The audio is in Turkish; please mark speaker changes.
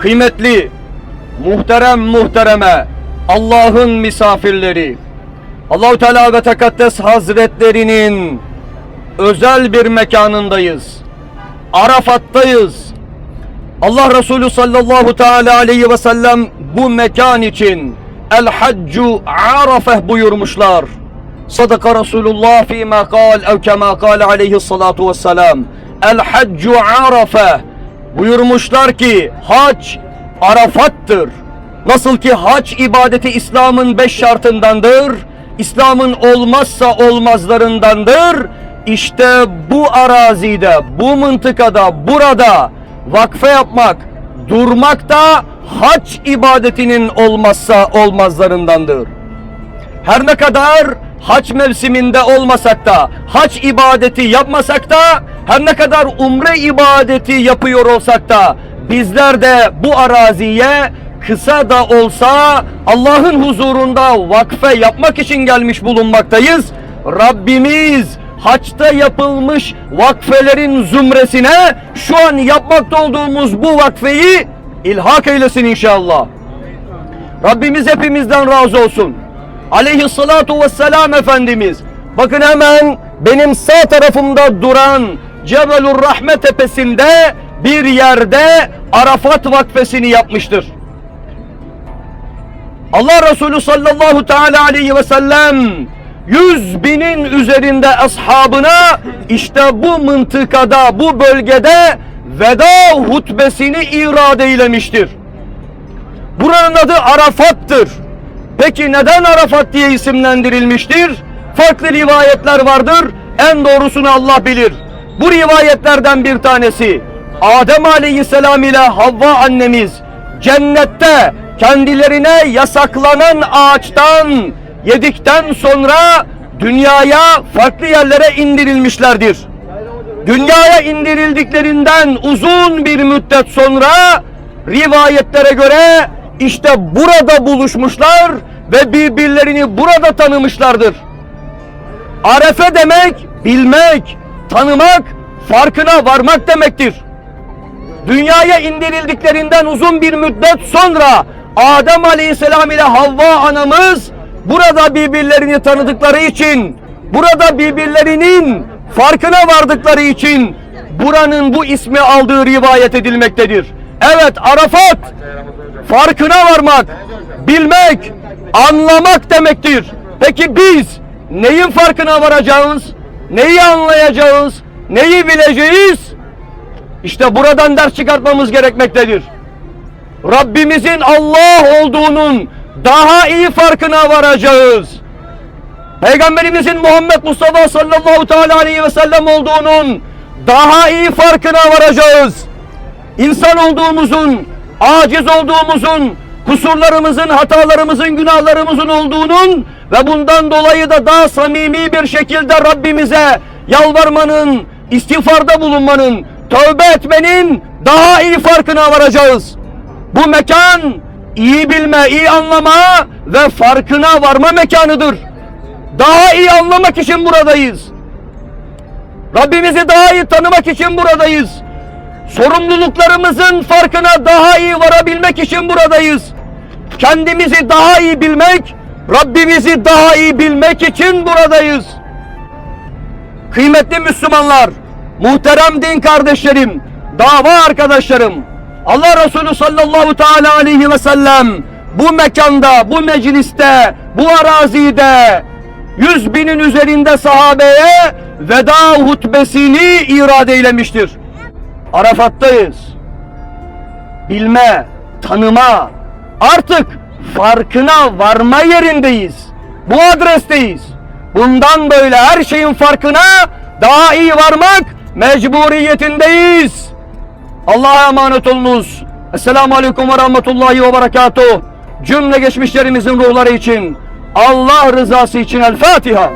Speaker 1: Kıymetli, muhterem muhtereme, Allah'ın misafirleri, Allahu Teala ve Tekaddes Hazretlerinin özel bir mekanındayız. Arafat'tayız. Allah Resulü sallallahu teala aleyhi ve sellem bu mekan için El Haccu Arafeh buyurmuşlar. Sadaka Resulullah fîmâ kâl ev kemâ kâl aleyhi salatu vesselam. El Haccu Arafeh buyurmuşlar ki hac Arafat'tır. Nasıl ki hac ibadeti İslam'ın beş şartındandır. İslam'ın olmazsa olmazlarındandır. İşte bu arazide, bu mıntıkada, burada vakfe yapmak, durmak da hac ibadetinin olmazsa olmazlarındandır. Her ne kadar hac mevsiminde olmasak da, hac ibadeti yapmasak da, her ne kadar umre ibadeti yapıyor olsak da, bizler de bu araziye kısa da olsa Allah'ın huzurunda vakfe yapmak için gelmiş bulunmaktayız. Rabbimiz haçta yapılmış vakfelerin zümresine şu an yapmakta olduğumuz bu vakfeyi ilhak eylesin inşallah. Rabbimiz hepimizden razı olsun. Aleyhissalatu vesselam Efendimiz. Bakın hemen benim sağ tarafımda duran Cebelur Rahme tepesinde bir yerde Arafat vakfesini yapmıştır. Allah Resulü sallallahu teala aleyhi ve sellem yüz binin üzerinde ashabına işte bu mıntıkada, bu bölgede veda hutbesini irade eylemiştir. Buranın adı Arafat'tır. Peki neden Arafat diye isimlendirilmiştir? Farklı rivayetler vardır. En doğrusunu Allah bilir. Bu rivayetlerden bir tanesi Adem Aleyhisselam ile Havva annemiz cennette kendilerine yasaklanan ağaçtan yedikten sonra dünyaya farklı yerlere indirilmişlerdir. Dünyaya indirildiklerinden uzun bir müddet sonra rivayetlere göre işte burada buluşmuşlar ve birbirlerini burada tanımışlardır. Arefe demek bilmek, tanımak, farkına varmak demektir. Dünyaya indirildiklerinden uzun bir müddet sonra Adem Aleyhisselam ile Havva anamız burada birbirlerini tanıdıkları için, burada birbirlerinin farkına vardıkları için buranın bu ismi aldığı rivayet edilmektedir. Evet Arafat farkına varmak, bilmek, anlamak demektir. Peki biz neyin farkına varacağız? Neyi anlayacağız? Neyi bileceğiz? İşte buradan ders çıkartmamız gerekmektedir. Rabbimizin Allah olduğunun daha iyi farkına varacağız. Peygamberimizin Muhammed Mustafa sallallahu teala aleyhi ve sellem olduğunun daha iyi farkına varacağız. İnsan olduğumuzun, aciz olduğumuzun, kusurlarımızın, hatalarımızın, günahlarımızın olduğunun ve bundan dolayı da daha samimi bir şekilde Rabbimize yalvarmanın, istiğfarda bulunmanın, tövbe etmenin daha iyi farkına varacağız. Bu mekan iyi bilme, iyi anlama ve farkına varma mekanıdır. Daha iyi anlamak için buradayız. Rabbimizi daha iyi tanımak için buradayız. Sorumluluklarımızın farkına daha iyi varabilmek için buradayız. Kendimizi daha iyi bilmek, Rabbimizi daha iyi bilmek için buradayız. Kıymetli Müslümanlar, muhterem din kardeşlerim, dava arkadaşlarım, Allah Resulü sallallahu teala aleyhi ve sellem bu mekanda, bu mecliste, bu arazide yüz binin üzerinde sahabeye veda hutbesini irade eylemiştir. Arafat'tayız. Bilme, tanıma, artık farkına varma yerindeyiz. Bu adresteyiz. Bundan böyle her şeyin farkına daha iyi varmak mecburiyetindeyiz. Allah'a emanet olunuz. Esselamu Aleyküm ve Rahmetullahi ve Berekatuhu. Cümle geçmişlerimizin ruhları için, Allah rızası için El Fatiha.